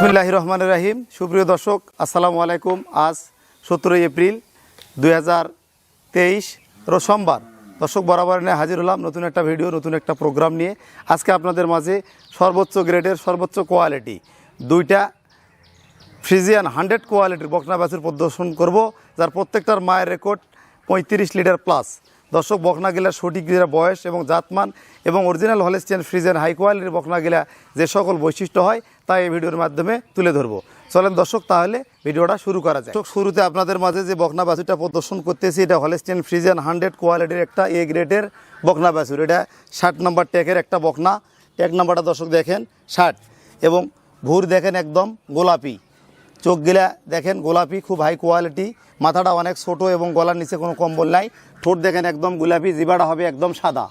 বিসমিল্লাহ রহমান রাহিম। সুপ্রিয় দর্শক, আসসালামু আলাইকুম। আজ সতেরোই এপ্রিল দুই হাজার তেইশ সোমবার। দর্শক বরাবর নিয়ে হাজির হলাম নতুন একটা ভিডিও, নতুন একটা প্রোগ্রাম নিয়ে। আজকে আপনাদের মাঝে সর্বোচ্চ গ্রেডের, সর্বোচ্চ কোয়ালিটি দুইটা ফ্রিজিয়ান হান্ড্রেড কোয়ালিটির বকনা বাছুর প্রদর্শন করব, যার প্রত্যেকটার মায়ের রেকর্ড পঁয়ত্রিশ লিটার প্লাস। দর্শক, বকনাগিলার সঠিক বয়স এবং জাতমান এবং অরিজিনাল হলেস্টিয়ান ফ্রিজিয়ান হাই কোয়ালিটির বকনাগিলা যে সকল বৈশিষ্ট্য হয়, তা এই ভিডিওর মাধ্যমে তুলে ধরবো। চলেন দর্শক, তাহলে ভিডিওটা শুরু করা যায় শুরুতে আপনাদের মাঝে যে বকনা বাছুরটা প্রদর্শন করতেছি, এটা হলেস্টিয়ান ফ্রিজিয়ান হান্ড্রেড কোয়ালিটির একটা এ গ্রেডের বকনা বাছুর। এটা ষাট নম্বর ট্যাকের একটা বকনা। ট্যাগ নাম্বারটা দর্শক দেখেন, ষাট। এবং ভুর দেখেন একদম গোলাপি। চোখগুলা দেখেন গোলাপি, খুব হাই কোয়ালিটি মাথাটা অনেক ছোট এবং গলার নিচে কোনো কম্বল নাই। ঠোঁট দেখেন একদম গোলাপি জিবাটা হবে একদম সাদা।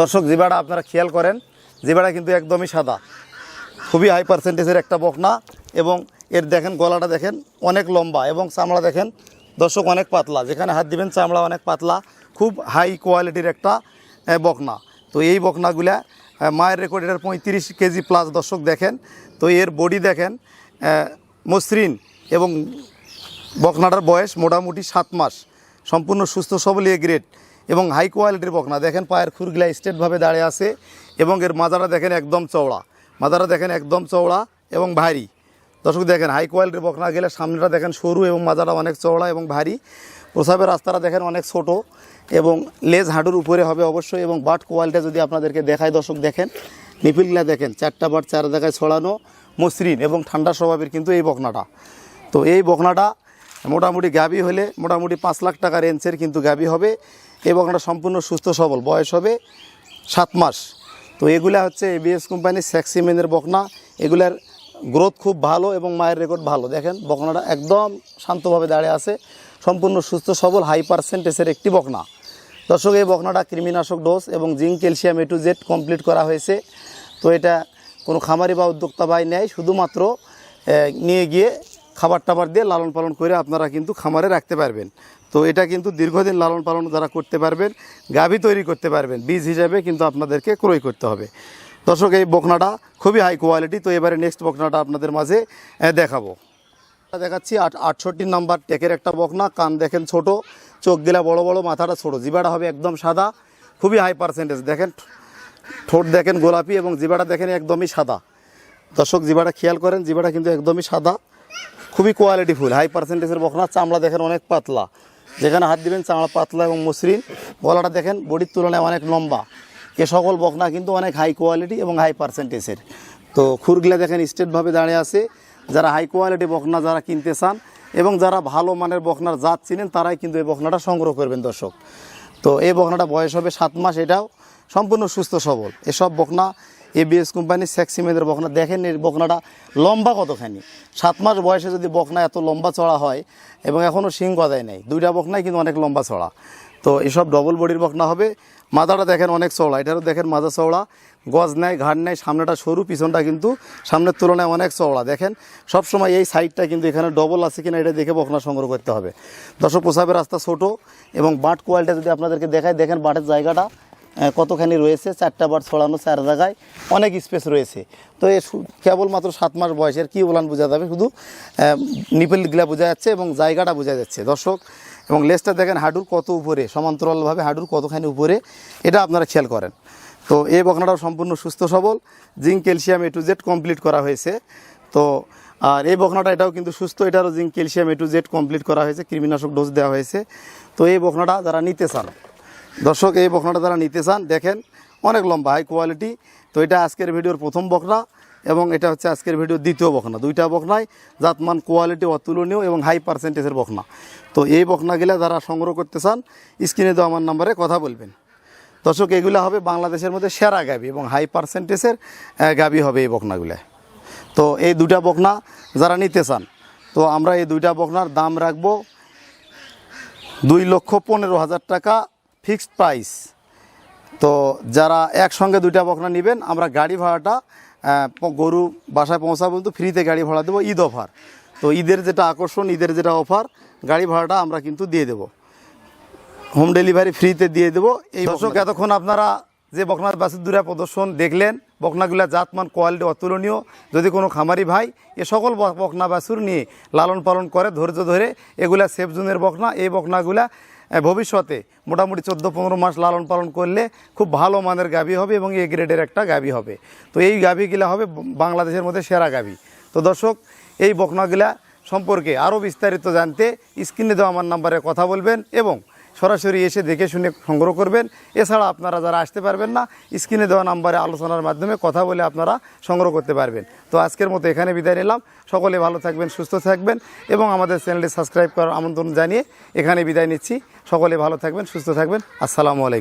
দর্শক জিবাটা আপনারা খেয়াল করেন জিবাটা কিন্তু একদমই সাদা। খুবই হাই পার্সেন্টেজের একটা বকনা এবং এর দেখেন গলাটা দেখেন অনেক লম্বা এবং চামড়া দেখেন, দর্শক, অনেক পাতলা। যেখানে হাত দিবেন, চামড়া অনেক পাতলা, খুব হাই কোয়ালিটির একটা বকনা। তো এই বকনাগুলা মায়ের রেকর্ড এটার পঁয়ত্রিশ কেজি প্লাস দর্শক দেখেন। তো এর বডি দেখেন মসৃণ এবং বকনাটার বয়স মোটামুটি সাত মাস। সম্পূর্ণ সুস্থ সবল এ গ্রেড এবং হাই কোয়ালিটির বকনা। দেখেন পায়ের খুরগুলা স্টেটভাবে দাঁড়িয়ে আছে এবং এর মাজাটা দেখেন একদম চওড়া। মাজাটা দেখেন একদম চওড়া এবং ভারী। দর্শক দেখেন, হাই কোয়ালিটির বকনা গেলে সামনেটা দেখেন সরু এবং মাজাটা অনেক চওড়া এবং ভারী। প্রসাবের রাস্তাটা দেখেন অনেক ছোট এবং লেজ হাঁটুর উপরে হবে অবশ্যই এবং বাট কোয়ালিটি যদি আপনাদেরকে দেখায় দর্শক দেখেন, নিপিলগুলা দেখেন, চারটা বাট চার জায়গায় ছড়ানো মসৃণ এবং ঠান্ডা স্বভাবের কিন্তু এই বকনাটা। তো এই বকনাটা মোটামুটি গাবি হলে মোটামুটি পাঁচ লাখ টাকা রেঞ্জের কিন্তু গাবি হবে। এই বকনাটা সম্পূর্ণ সুস্থ সবল, বয়স হবে সাত মাস। তো এগুলা হচ্ছে এবিএস কোম্পানির স্যাক্সিমেনের বকনা। এগুলার গ্রোথ খুব ভালো এবং মায়ের রেকর্ড ভালো। দেখেন, বকনাটা একদম শান্তভাবে দাঁড়িয়ে আছে। সম্পূর্ণ সুস্থ সবল হাই পার্সেন্টেজের একটি বকনা। দর্শক, এই বকনাটা কৃমিনাশক ডোজ এবং zinc calcium A to Z complete করা হয়েছে। তো এটা কোনো খামারি বা উদ্যোক্তা ভাই নেয় শুধুমাত্র নিয়ে গিয়ে খাবার টাবার দিয়ে লালন পালন করে আপনারা কিন্তু খামারে রাখতে পারবেন। তো এটা কিন্তু দীর্ঘদিন লালন পালন যারা করতে পারবেন, গাভী তৈরি করতে পারবেন, বীজ হিসাবে কিন্তু আপনাদেরকে ক্রয় করতে হবে। দর্শক, এই বকনাটা খুবই হাই কোয়ালিটি তো এবারে নেক্সট বকনাটা আপনাদের মাঝে দেখাবো। দেখাচ্ছি আট, আটষট্টি নাম্বার টেকের একটা বকনা, কান দেখেন ছোট, চোখ গেলা বড় বড়, মাথাটা ছোট জিবাটা হবে একদম সাদা, খুবই হাই পার্সেন্টেজ দেখেন ঠোঁট দেখেন গোলাপি এবং জিবাটা দেখেন একদমই সাদা। দর্শক জিবাটা খেয়াল করেন জিবাটা কিন্তু একদমই সাদা। খুবই কোয়ালিটি ফুল হাই পার্সেন্টেজের বকনা, চামড়া দেখেন অনেক পাতলা। যেখানে হাত দিবেন চামড়া পাতলা এবং মসৃণ। গলাটা দেখেন বডির তুলনায় অনেক লম্বা। এ সকল বকনা কিন্তু অনেক হাই কোয়ালিটি এবং হাই পার্সেন্টেজের তো খুরগুলা দেখেন স্টেটভাবে দাঁড়িয়ে আছে। যারা হাই কোয়ালিটি বকনা যারা কিনতে চান এবং যারা ভালো মানের বকনার জাত চিনেন, তারাই কিন্তু এই বকনাটা সংগ্রহ করবেন দর্শক। তো এই বকনাটা বয়স হবে সাত মাস, এটাও সম্পূর্ণ সুস্থ সবল। এসব বকনা এবিএস কোম্পানির সেক্সিমেদের বকনা। দেখেন এই বকনাটা লম্বা কতখানি? সাত মাস বয়সে যদি বকনা এত লম্বা চড়া হয় এবং এখনও শিং গদায় নেই, দুইটা বকনাই কিন্তু অনেক লম্বা চড়া। তো এসব ডবল বডির বকনা হবে। মাথাটা দেখেন অনেক চওড়া। এটারও দেখেন মাজা চওড়া। গজ নেয় ঘাট নেয় সামনেটা সরু, পিছনটা কিন্তু সামনের তুলনায় অনেক চওড়া। দেখেন, সবসময় এই সাইডটা কিন্তু এখানে ডবল আছে কিনা এটা দেখে বকনা সংগ্রহ করতে হবে। দর্শক প্রসাবের রাস্তা ছোট এবং বাট কোয়ালিটি যদি আপনাদেরকে দেখায় দেখেন বাটের জায়গাটা কতখানি রয়েছে? চারটা বার ছড়ানো চার জায়গায় অনেক স্পেস রয়েছে। তো এ কেবলমাত্র সাত মাস বয়সের কী বলান বোঝা যাবে? শুধু নিপেলগুলা বোঝা যাচ্ছে এবং জায়গাটা বোঝা যাচ্ছে। দর্শক, এবং লেজটা দেখেন হাডুর কত উপরে, সমান্তরালভাবে হাডুর কতখানি উপরে, এটা আপনারা খেয়াল করেন। তো এই বকনাটাও সম্পূর্ণ সুস্থ সবল। Zinc calcium A to Z complete করা হয়েছে। তো, আর এই বকনাটা এটাও কিন্তু সুস্থ, এটারও zinc calcium A to Z complete করা হয়েছে। কৃমিনাশক ডোজ দেওয়া হয়েছে। তো এই বকনাটা যারা নিতে চান দর্শক, এই বকনাটা যারা নিতে চান, দেখেন অনেক লম্বা হাই কোয়ালিটি তো এটা আজকের ভিডিওর প্রথম বকনা এবং এটা হচ্ছে আজকের ভিডিওর দ্বিতীয় বকনা। দুইটা বকনাই জাতমান কোয়ালিটি অতুলনীয় এবং হাই পার্সেন্টেজের বকনা। তো এই বকনাগুলা যারা সংগ্রহ করতে চান, স্ক্রিনে দেওয়া আমার নাম্বারে কথা বলবেন। দর্শক, এগুলো হবে বাংলাদেশের মধ্যে সেরা গাবি এবং হাই পার্সেন্টেজের গাবি হবে এই বকনাগুলো। তো এই দুটা বকনা যারা নিতে চান, তো আমরা এই দুইটা বকনার দাম রাখব দুই লক্ষ পনেরো হাজার টাকা ফিক্সড প্রাইস। তো যারা একসঙ্গে দুইটা বকনা নেবেন আমরা গাড়ি ভাড়াটা গরু বাসায় পৌঁছাবো কিন্তু ফ্রিতে গাড়ি ভাড়া দেবো ঈদ অফার। তো ঈদের যেটা আকর্ষণ ঈদের যেটা অফার গাড়ি ভাড়াটা আমরা কিন্তু দিয়ে দেবো। হোম ডেলিভারি ফ্রিতে দিয়ে দেবো। এই দর্শক এতক্ষণ আপনারা যে বকনা বাছুর প্রদর্শন দেখলেন বকনাগুলা জাতমান কোয়ালিটি অতুলনীয়। যদি কোনো খামারি ভাই এ সকল বক- বকনা বাছুর নিয়ে লালন পালন করে ধৈর্য ধরে এগুলা সেফ জোনের বকনা এই বকনাগুলা ভবিষ্যতে মোটামুটি চোদ্দ পনেরো মাস লালন পালন করলে খুব ভালো মানের গাভী হবে এবং এ গ্রেডের একটা গাভী হবে। তো এই গাভীগুলা হবে বাংলাদেশের মধ্যে সেরা গাভী। তো দর্শক, এই বকনাগুলা সম্পর্কে আরও বিস্তারিত জানতে স্ক্রিনে দেওয়া আমার নাম্বারে কথা বলবেন এবং সরাসরি এসে দেখে শুনে সংগ্রহ করবেন। এছাড়া আপনারা যারা আসতে পারবেন না, স্ক্রিনে দেওয়া নাম্বারে আলোচনার মাধ্যমে কথা বলে আপনারা সংগ্রহ করতে পারবেন। তো আজকের মতো এখানে বিদায় নিলাম। সকলে ভালো থাকবেন, সুস্থ থাকবেন এবং আমাদের চ্যানেলটি সাবস্ক্রাইব করার আমন্ত্রণ জানিয়ে এখানে বিদায় নিচ্ছি। সকলে ভালো থাকবেন, সুস্থ থাকবেন। আসসালামু আলাইকুম।